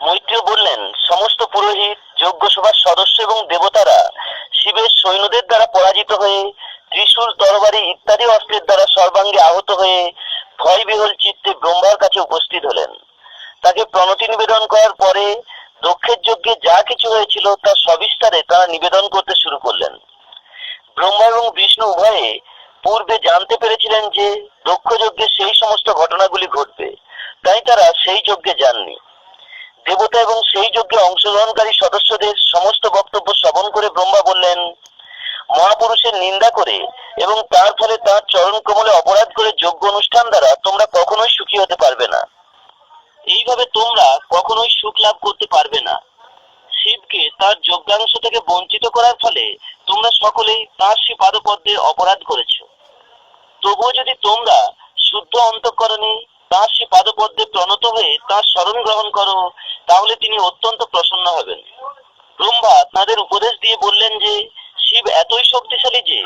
মৈত্রীয় বললেন, সমস্ত পুরোহিত, যজ্ঞ সভার সদস্য এবং দেবতারা শিবের সৈন্যদের দ্বারা পরাজিত হয়ে ত্রিশূল তরবারি ইত্যাদি অস্ত্রের দ্বারা সর্বাঙ্গে আহত হয়ে ভয় বিহল চিত্তে ব্রহ্মার কাছে উপস্থিত হলেন। তাকে প্রণতি নিবেদন করার পরে দক্ষের যজ্ঞে যা কিছু হয়েছিল তা সবিস্তারে তারা নিবেদন করতে শুরু করলেন। ব্রহ্মা এবং বিষ্ণু উভয়ে পূর্বে জানতে পেরেছিলেন যে দক্ষ যজ্ঞে সেই সমস্ত ঘটনাগুলি ঘটবে। তাই তারা সেই যজ্ঞে যাননি। দেবতা এবং সেই যজ্ঞে অংশগ্রহণকারী সদস্যদের সমস্ত বক্তব্য শ্রবণ করে ব্রহ্মা বললেন, মহাপুরুষের নিন্দা করে এবং তার ফলে তার চরণ কমলে অপরাধ করে যজ্ঞ অনুষ্ঠান দ্বারা তোমরা কখনোই সুখী হতে পারবে না। এইভাবে তোমরা কখনোই সুখ লাভ করতে পারবে না। শিবকে তার যজ্ঞাংশ থেকে বঞ্চিত করার ফলে তোমরা সকলেই তার সে পাদপদ্মে অপরাধ করেছ। তবুও যদি তোমরা শুদ্ধ অন্তঃকরণে তার সে পাদপদ্মে প্রণত হয়ে তার স্মরণ গ্রহণ করো, তাহলে তিনি অত্যন্ত প্রসন্ন হবেন। ব্রহ্মা তাদের উপদেশ দিয়ে বললেন যে, শিব এতই শক্তিশালী যে,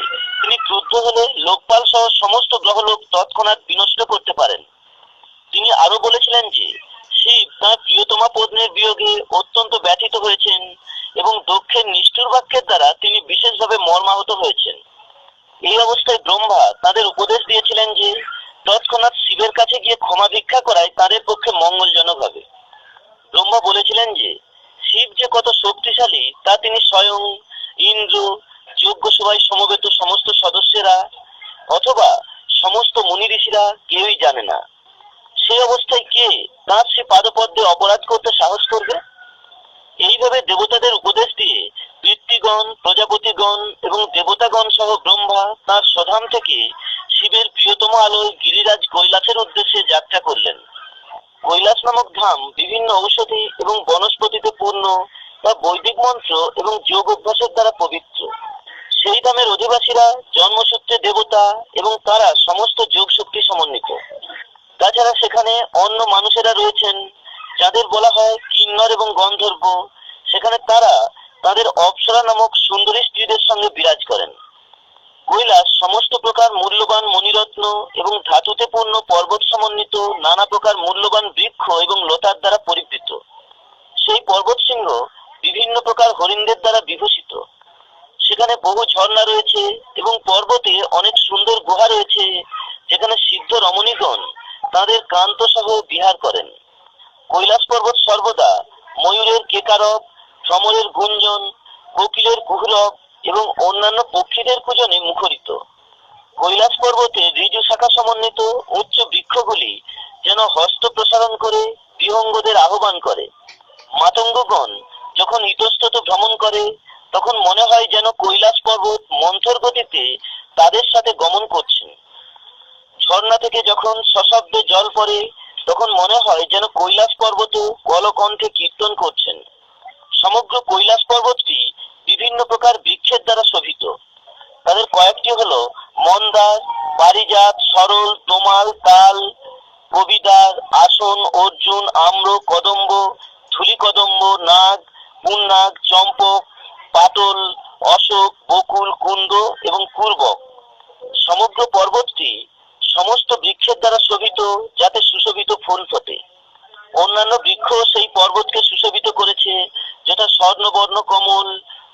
তিনি ক্রুদ্ধ হলে লোকপাল সহ সমস্ত গ্রহলোক তৎক্ষণাৎ বিনষ্ট করতে পারেন। তিনি আরও বলেছিলেন যে, শিব তাঁর প্রিয়তমা পত্নীর বিয়োগে অত্যন্ত ব্যথিত হয়েছেন এবং দক্ষের নিষ্ঠুর বাক্যের দ্বারা তিনি বিশেষভাবে মর্মাহত হয়েছেন। এই অবস্থায় ব্রহ্মা তাদের উপদেশ দিয়েছিলেন যে তৎক্ষণাৎ শিবের কাছে গিয়ে ক্ষমা ভিক্ষা করায় তাদের পক্ষে মঙ্গলজনক হবে। ব্রহ্মা বলেছিলেন যে, শিব যে কত শক্তিশালী, তা তিনি স্বয়ং ইন্দ্র, যজ্ঞ সভায় সমবেত সমস্ত সদস্যেরা অথবা সমস্ত মুনি ঋষিরা কেউই জানে না। সেই অবস্থায় কে তার সে পাদপদ্মে অপরাধ করতে সাহস করবে? এইভাবে দেবতাদের উপদেশ দিয়ে পিতৃগণ, প্রজাপতিগণ এবং দেবতাগণ সহ ব্রহ্মা তার স্বধাম থেকে শিবের প্রিয়তম আলোয় গিরিরাজ কৈলাসের উদ্দেশ্যে যাত্রা করলেন। কৈলাস নামক ধাম বিভিন্ন ঔষধি এবং বনস্পতিতে পূর্ণ বা বৈদিক মন্ত্র এবং যোগ অভ্যাসের দ্বারা পবিত্র। সেই ধামের অধিবাসীরা জন্মসূত্রে দেবতা এবং তারা সমস্ত যোগ শক্তি সমন্বিত। তাছাড়া সেখানে অন্য মানুষেরা রয়েছেন, যাদের বলা হয় কিন্নর এবং গন্ধর্ব। সেখানে তারা তাদের অপ্সরা নামক সুন্দরী স্ত্রীদের সঙ্গে বিরাজ করেন। কৈলাস সমস্ত প্রকার মূল্যবান মণিরত্ন এবং ধাতুতে পূর্ণ পর্বত সমন্বিত নানা প্রকার মূল্যবান বৃক্ষ এবং লতার দ্বারা পরিবৃত। সেই পর্বত সিংহ বিভিন্ন প্রকার হরিণদের দ্বারা বিভূষিত। সেখানে বহু ঝর্ণা রয়েছে এবং পর্বতে অনেক সুন্দর গুহা রয়েছে যেখানে সিদ্ধ রমণীগণ তাদের কান্ত সহ বিহার করেন। কৈলাস পর্বত সর্বদা ময়ূরের কেকারব ভ্রমরের গুঞ্জন, কোকিলের কুহরব এবং অন্যান্য পক্ষীদের পূজনে মুখরিত। কৈলাস পর্বতে ঋজু শাখা সমন্বিত উচ্চ বৃক্ষগুলি যেন হস্ত প্রসারণ করে, বিহঙ্গদের আহ্বান করে। মাতঙ্গগণ যখন ইতস্তত ভ্রমণ করে, তখন মনে হয় যেন কৈলাস পর্বত মন্থর গতিতে তাদের সাথে গমন করছেন ঝর্ণা থেকে যখন সশব্দে জল পড়ে, তখন মনে হয় যেন কৈলাস পর্বত কলকণ্ঠে কীর্তন করছেন। সমগ্র কৈলাস পর্বতটি বিভিন্ন প্রকার বৃক্ষের দ্বারা শোভিত। তাদের কয়েকটি হলো মন্দার, পারিজাত, সরল তোমাল তাল, কবিদার, আসন, অর্জুন, আম্র, কদম্ব, ধুলি কদম্ব, নাগ পুন্নাগ চম্পক পাটল অশোক, বকুল, কুন্দ এবং পূর্বক সমগ্র পর্বতটি সমস্ত বৃক্ষের দ্বারা শোভিত, যাতে সুশোভিত ফুল ফোটে। অন্যান্য বৃক্ষ সেই পর্বতকে সুশোভিত করেছে যেটা স্বর্ণবর্ণ, কমল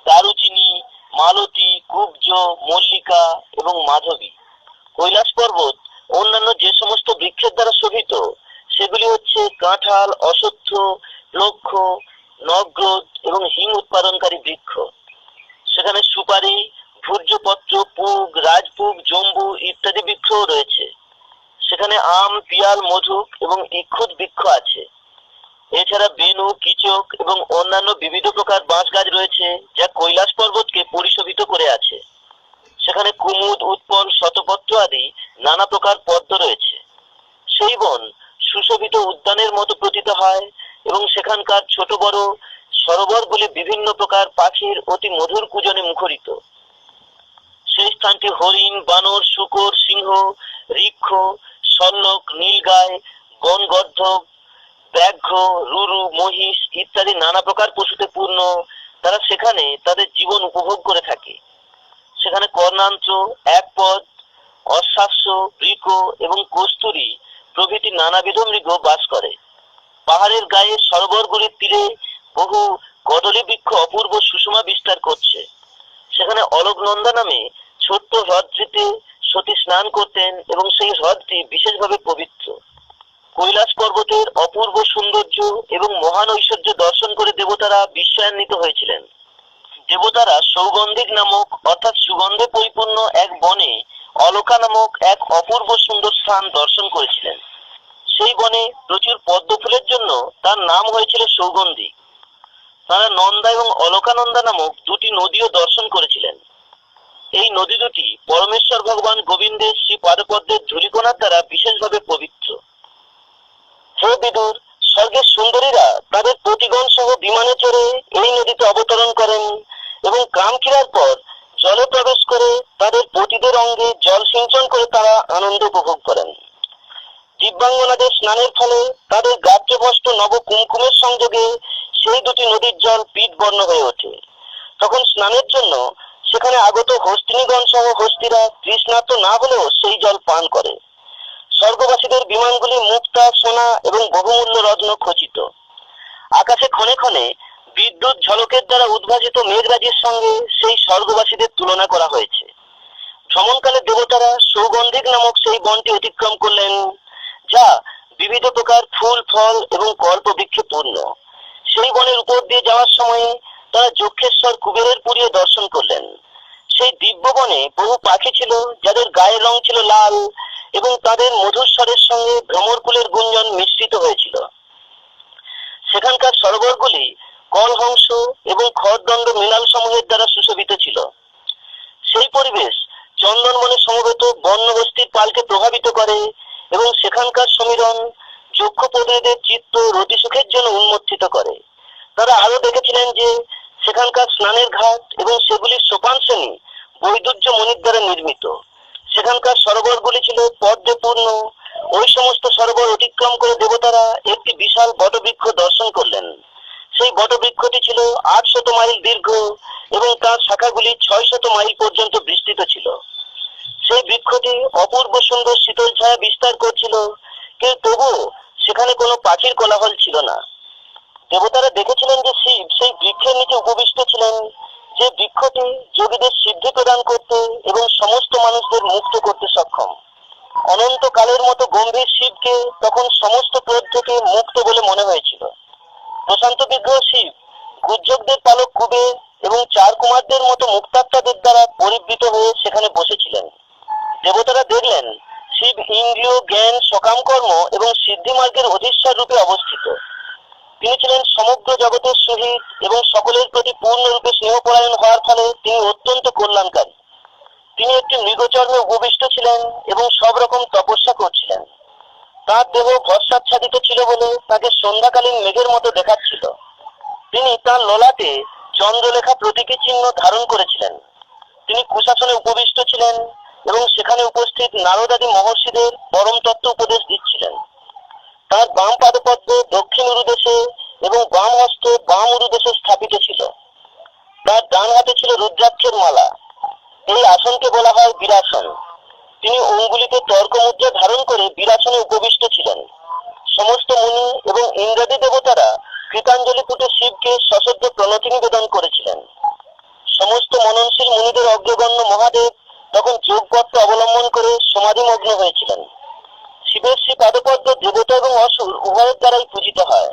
দারুচিনি, মালতী, কুব্জ, মল্লিকা এবং মাধবী। কৈলাস পর্বত, অন্যান্য যে সমস্ত বৃক্ষের দ্বারা শোভিত, সেগুলি হচ্ছে কাঁঠাল, অশ্বত্থ, লক্ষ, নগ্রদ এবং হিং উৎপাদনকারী বৃক্ষ। সেখানে সুপারি ভূর্যপত্র পুগ, রাজপুগ, জম্বু ইত্যাদি বৃক্ষও রয়েছে। সেখানে আম, পিয়াল, মধুক এবং ইক্ষুদ বৃক্ষ আছে। এছাড়া বেনু কিচক এবং অন্যান্য বিবিধ প্রকার বাঁশ গাছ রয়েছে যা কৈলাস পর্বতকে পরিশোভিত করে আছে। সেখানে কুমুদ, উৎপল শতপত্র আদি নানা প্রকার পদ্ম রয়েছে। সেই বন সুশোভিত উদ্যানের মতো প্রতীত হয় এবং সেখানকার ছোট বড় সরোবর সরোবরগুলি বিভিন্ন প্রকার পাখির অতি মধুর কুজনে মুখরিত। সেই স্থানটি হরিণ, বানর, শুকর, সিংহ ঋক্ষ শল্যক নীলগায়, বনগর্ধব ব্যাঘ্র, রুরু, মহিষ ইত্যাদি নানা প্রকার পশুতে পূর্ণ। তারা সেখানে তাদের জীবন উপভোগ করে থাকে। সেখানে কর্ণান্ত্র, একপদ, অশ্বাস্য বৃক এবং কস্তুরী প্রভৃতি নানাবিধ মৃগ বাস করে। পাহাড়ের গায়ে সরোবরগুলির তীরে বহু কদলী বৃক্ষ অপূর্ব সুষমা বিস্তার করছে। সেখানে অলোকনন্দা নামে ছোট্ট হ্রদটিতে সতী স্নান করতেন এবং সেই হ্রদটি বিশেষভাবে পবিত্র। কৈলাস পর্বতের অপূর্ব সৌন্দর্য এবং মহান ঐশ্বর্য দর্শন করে দেবতারা বিস্ময়ান্বিত হয়েছিলেন। দেবতারা সৌগন্ধিক নামক, অর্থাৎ সুগন্ধে পরিপূর্ণ এক বনে অলকা নামক এক অপূর্ব সুন্দর স্থান দর্শন করেছিলেন। সেই বনে প্রচুর পদ্ম ফুলের জন্য তার নাম হয়েছিল সৌগন্ধি। তারা নন্দা এবং অলকানন্দা নামক দুটি নদীও দর্শন করেছিলেন। এই নদী দুটি পরমেশ্বর ভগবান গোবিন্দের শ্রী পাদপদ্মের ধূলিকণার দ্বারা বিশেষভাবে পবিত্র। হে বিদুর স্বর্গের সুন্দরীরা তাদের প্রতিগণ সহ বিমানে চড়ে এই নদীতে অবতরণ করেন এবং কাম ক্রীড়ার পর জলে প্রবেশ করে তাদের পতিদের অঙ্গে জল সিঞ্চন করে তারা আনন্দ উপভোগ করেন। দিব্যাঙ্গনাদের স্নানের ফলে তাদের গাত্রে ভষ্ট নব কুমকুমের সংযোগে সেই দুটি নদীর জল পিঠ বর্ণ হয়ে ওঠে। তখন স্নানের জন্য সেখানে আগত হস্তিনীগণ সহ হস্তিরা তৃষ্ণার্ত না হলেও সেই জল পান করে। স্বর্গবাসীদের বিমানগুলি মুক্তা, সোনা এবং বহুমূল্য রত্ন খচিত। আকাশে ক্ষণে ক্ষণে বিদ্যুৎ ঝলকের দ্বারা উদ্ভাসিত মেঘরাজির সঙ্গে সেই স্বর্গবাসীদের তুলনা করা হয়েছে। ভ্রমণকালে দেবতারা সৌগন্ধিক নামক সেই বনটি অতিক্রম করলেন, যা বিবিধ প্রকার ফুল, ফল এবং কল্প বৃক্ষে পূর্ণ সেই বনের উপর দিয়ে যাওয়ার সময় তারা যক্ষেশ্বর কুবেরের পুরীও দর্শন করলেন। সেই দিব্য বনে বহু পাখি ছিল, যাদের গায়ের রং ছিল লাল এবং তাদের মধুর স্বরের সঙ্গে ভ্রমরকুলের গুঞ্জন মিশ্রিত হয়েছিল। সেখানকার সরোবরগুলি কলহংস এবং খড়দণ্ড মৃণাল সমূহের দ্বারা সুশোভিত ছিল। সেই পরিবেশ চন্দনবনে সমবেত বন্যবস্তির পালকে প্রভাবিত করে এবং সেখানকার সমীরণ যক্ষ প্রতিনিধিদের চিত্ত রতিসুখের জন্য উন্মোচিত করে। তারা আরও দেখেছিলেন যে সেখানকার স্নানের ঘাট এবং সেগুলির সোপান শ্রেণি বৈদুর্য মণির দ্বারা নির্মিত। সেখানকার সরোবরগুলি ছিল পদ্মে পূর্ণ ওই সমস্ত সরোবর অতিক্রম করে দেবতারা একটি বিশাল বটবৃক্ষ দর্শন করলেন। সেই বটবৃক্ষটি ছিল আটশত মাইল দীর্ঘ এবং তার শাখাগুলি ছয় শত মাইল পর্যন্ত বিস্তৃত ছিল। সেই বৃক্ষটি অপূর্ব সুন্দর শীতল ছায়া বিস্তার করছিল কিন্তু তবুও সেখানে কোনো পাখির কোলাহল ছিল না। দেবতারা দেখেছিলেন যে শিব সেই বৃক্ষের নিচে উপবিষ্ট ছিলেন যে বৃক্ষটি যোগীদের সিদ্ধি প্রদান করতে এবং সমস্ত মানুষদের মুক্ত করতে সক্ষম। অনন্ত কালের মতো গম্ভীর শিবকে তখন সমস্ত ক্রোধ থেকে মুক্ত বলে মনে হয়েছিল। প্রশান্ত বিগ্রহ শিব গুজ্জকদের পালক কুবে এবং চার কুমারদের মতো মুক্তাত্মাদের দ্বারা পরিবৃত হয়ে সেখানে বসেছিলেন। দেবতারা দেখলেন, শিব ইন্দ্রিয়, জ্ঞান, সকাম কর্ম এবং সিদ্ধি মার্গের অধীশ্বর রূপে অবস্থিত। তিনি ছিলেন সমগ্র জগতের সহিত এবং সকলের প্রতি পূর্ণরূপে স্নেহপরায়ণ হওয়ার ফলে তিনি অত্যন্ত কল্যাণকারী। তিনি একটি মৃগচর্মে উপবিষ্ট ছিলেন এবং সব রকম তপস্যা করছিলেন। তার দেহ ভস্মাচ্ছাদিত ছিল বলে তাকে সন্ধ্যাকালীন মেঘের মতো দেখাচ্ছিল। তিনি তার ললাটে চন্দ্রলেখা প্রতীকী চিহ্ন ধারণ করেছিলেন। তিনি কুশাসনে উপবিষ্ট ছিলেন এবং সেখানে উপস্থিত নারদাদি মহর্ষিদের পরম তত্ত্ব উপদেশ দিচ্ছিলেন। তার বাম পাদপদ্ম দক্ষিণ উরুদেশে এবং বাম হস্ত বাম উরুদেশে স্থাপিত ছিল। তার ডান হাতে ছিল রুদ্রাক্ষের মালা। এই আসনকে বলা হয় বীরাসন তিনি অঙ্গুলিতে তর্ক মুদ্রা ধারণ করে বীরাসনে উপবিষ্ট ছিলেন। সমস্ত মুনি এবং ইন্দ্রাদি দেবতারা কৃতাঞ্জলি পুটে শিবকে সশব্দ প্রণতি নিবেদন করেছিলেন। সমস্ত মননশীল মুনিদের অগ্রগণ্য মহাদেব তখন যোগপথ অবলম্বন করে সমাধিমগ্ন হয়েছিলেন। শিবের শ্রী পাদপদ্ম দেবতা এবং অসুর উভয়ের দ্বারাই পূজিত হয়।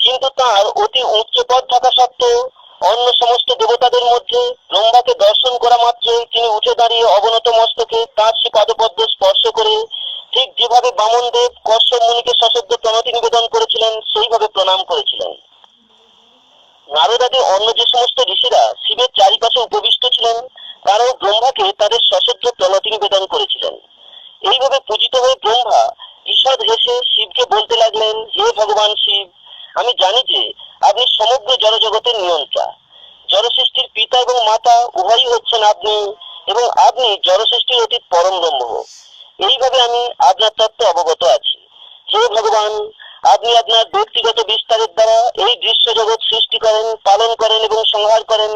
কিন্তু তার অতি উচ্চ পদ থাকা সত্ত্বেও অন্য সমস্ত দেবতাদের মধ্যে ব্রহ্মাকে দর্শন করা মাত্রই তিনি উঠে দাঁড়িয়ে অবনত মস্তকে তার শ্রী পাদপদ্ম স্পর্শ করে ঠিক যেভাবে বামন দেব কশ্যপ মুনিকে সশব্দ প্রণতি নিবেদন করেছিলেন, সেইভাবে প্রণাম করেছিলেন। নারদাদি অন্য যে সমস্ত ঋষিরা শিবের চারিপাশে উপবিষ্ট ছিলেন, তারাও ব্রহ্মাকে তাদের সশব্দ প্রণতি নিবেদন করেছিলেন এইভাবে পূজিত হয়ে ব্রহ্মা ঈষৎ হেসে শিবকে বলতে লাগলেন হে ভগবান শিব আমি জানি যে আপনি সমগ্র জড়জগতের নিয়ন্ত্রা জড়সৃষ্টির পিতা এবং মাতা উভয়ই হচ্ছেন আপনি এবং আপনি জড়সৃষ্টির অতীত পরম ব্রহ্ম এইভাবে আমি আপনার তত্ত্ব অবগত আছি হে ভগবান আপনি আপনার ব্যক্তিগত বিস্তারের দ্বারা এই দৃশ্য জগৎ সৃষ্টি করেন, পালন করেন এবং সংহার করেন।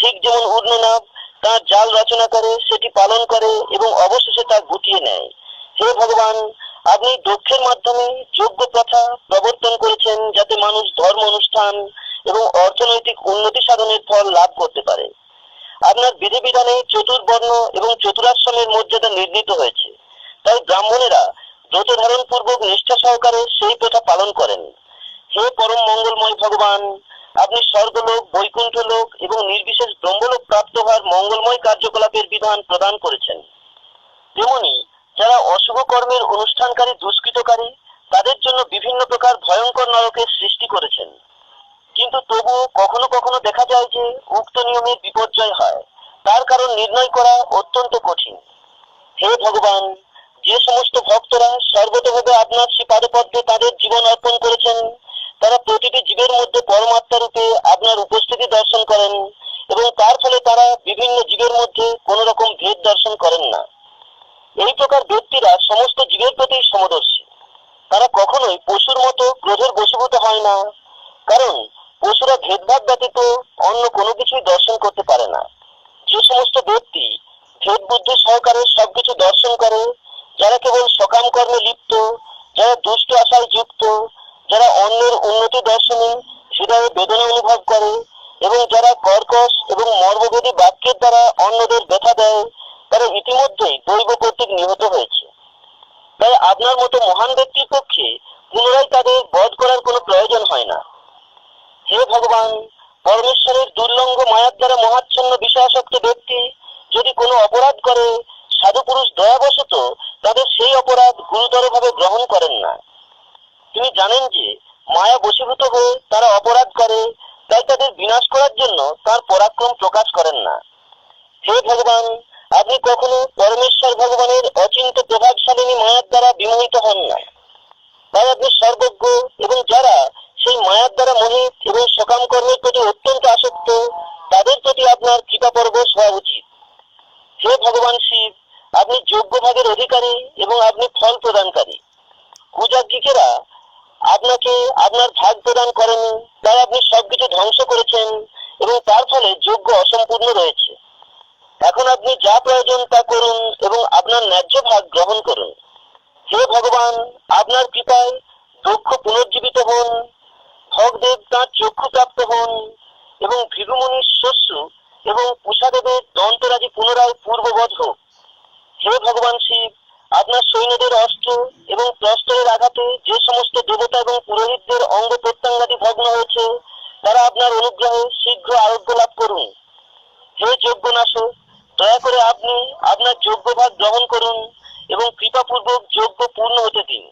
ঠিক যেমন উর্ণনাভ তার জাল রচনা করে, সেটি পালন করে এবং অবশেষে তা গুটিয়ে নেয়। হে ভগবান, আপনি দক্ষের মাধ্যমে যোগ্য প্রথা প্রবর্তন করেছেন যাতে মানুষ ধর্ম অনুষ্ঠান এবং অর্থনৈতিক উন্নতি সাধনের ফল লাভ করতে পারে। আপনার বিধিবিধানে চতুর্বর্ণ এবং চতুরাশ্রমের মর্যাদা নির্ণীত হয়েছে। তাই ব্রাহ্মণেরা ব্রত ধারণ পূর্বক নিষ্ঠা সহকারে সেই প্রথা পালন করেন। হে পরম মঙ্গলময় ভগবান, আপনি স্বর্গলোক বৈকুণ্ঠ লোক এবং নির্বিশেষ ব্রহ্মলোক প্রাপ্ত হওয়ার মঙ্গলময় কার্যকলাপের বিধান প্রদান করেছেন। তেমনি, যারা অশুভ কর্মের অনুষ্ঠানকারী, দুষ্কৃতকারী, তাদের জন্য বিভিন্ন প্রকার ভয়ঙ্কর নরকের সৃষ্টি করেছেন। কিন্তু তবুও কখনো কখনো দেখা যায় যে উক্ত নিয়মের বিপর্যয় হয়। তার কারণ নির্ণয় করা অত্যন্ত কঠিন। হে ভগবান যে সমস্ত ভক্তরা সর্বতভাবে আপনার শ্রী পাদপদ্মে তাদের জীবন অর্পণ করেছেন, তারা প্রতিটি জীবের মধ্যে পরমাত্মা রূপে আপনার উপস্থিতি দর্শন করেন এবং তার ফলে তারা বিভিন্ন জীবের মধ্যে কোনো রকম ভেদ দর্শন করেন না। এই প্রকার ব্যক্তিরা সমস্ত জীবের প্রতি সমদর্শী। তারা কখনোই পশুর মতো ক্রোধের বশীভূত হয় না, কারণ পশুরা ভেদভাব ব্যতীত অন্য কোনো কিছুই দর্শন করতে পারে না। যে সমস্ত ব্যক্তি ভেদ বুদ্ধি সহকারে সবকিছু দর্শন করে যারা কেবল সকাম কর্মে লিপ্ত, যারা দুষ্ট আশায় যুক্ত, যারা অন্যের উন্নতি দর্শনে হৃদয়ে বেদনা অনুভব করে এবং যারা কর্কশ এবং মর্মভেদী বাক্যের দ্বারা অন্যদের ব্যথা দেয়, তারা ইতিমধ্যেই দৈব কর্তৃক নিহত হয়েছে। তাই আপনার মতো মহান ব্যক্তির পক্ষে পুনরায় তাদের বধ করার কোনো প্রয়োজন হয় না। হে ভগবান, পরমেশ্বরের দুর্লঙ্গ মায়ার দ্বারা মহাচ্ছন্ন বিষয়াসক্ত ব্যক্তি যদি কোনো অপরাধ করে সাধু পুরুষ দয়াবশত তাদের সেই অপরাধ গুরুতরভাবে গ্রহণ করেন না। তিনি জানেন যে, মায়া বশীভূত হয়ে তারা অপরাধ করে, তাই তাদের বিনাশ করার জন্য তার পরাক্রম প্রকাশ করেন না। হে ভগবান, আপনি কখনো পরমেশ্বর ভগবানের অচিন্ত প্রভাবশালিনী মায়ার দ্বারা বিমোহিত হন না। তাই আপনি সর্বজ্ঞ এবং যারা সেই মায়ার দ্বারা মোহিত এবং সকাম কর্মের প্রতি অত্যন্ত আসক্ত, তাদের প্রতি আপনার কৃপা পরবশ হওয়া উচিত। হে ভগবান শিব আপনি যোগ্য ভাগের অধিকারী এবং আপনি ফল প্রদানকারী। কুজাগিকেরা আপনাকে আপনার ভাগ প্রদান করেনি, তাই আপনি সবকিছু ধ্বংস করেছেন এবং তার ফলে যোগ্য অসম্পূর্ণ রয়েছে। এখন আপনি যা প্রয়োজন তা করুন এবং আপনার ন্যায্য ভাগ গ্রহণ করুন। হে ভগবান, আপনার কৃপায় দক্ষ পুনর্জীবিত হন, ভগদেব তাঁর চক্ষু প্রাপ্ত হন এবং ভৃগুমুনির শস্য এবং পুষাদেবের দন্তরাজি পুনরায় পূর্ববৎ হোক। হে ভগবান শিব, আপনার সৈন্যদের অস্ত্র এবং প্রস্তরের আঘাতে যে সমস্ত দেবতা এবং পুরোহিতদের অঙ্গ প্রত্যঙ্গাদি ভগ্ন হয়েছে, তারা আপনার অনুগ্রহে শীঘ্র আরোগ্য লাভ করুন। হে যজ্ঞনাশক, দয়া করে আপনি আপনার যোগ্য ভাগ গ্রহণ করুন এবং কৃপাপূর্বক যোগ্য পূর্ণ হতে দিন।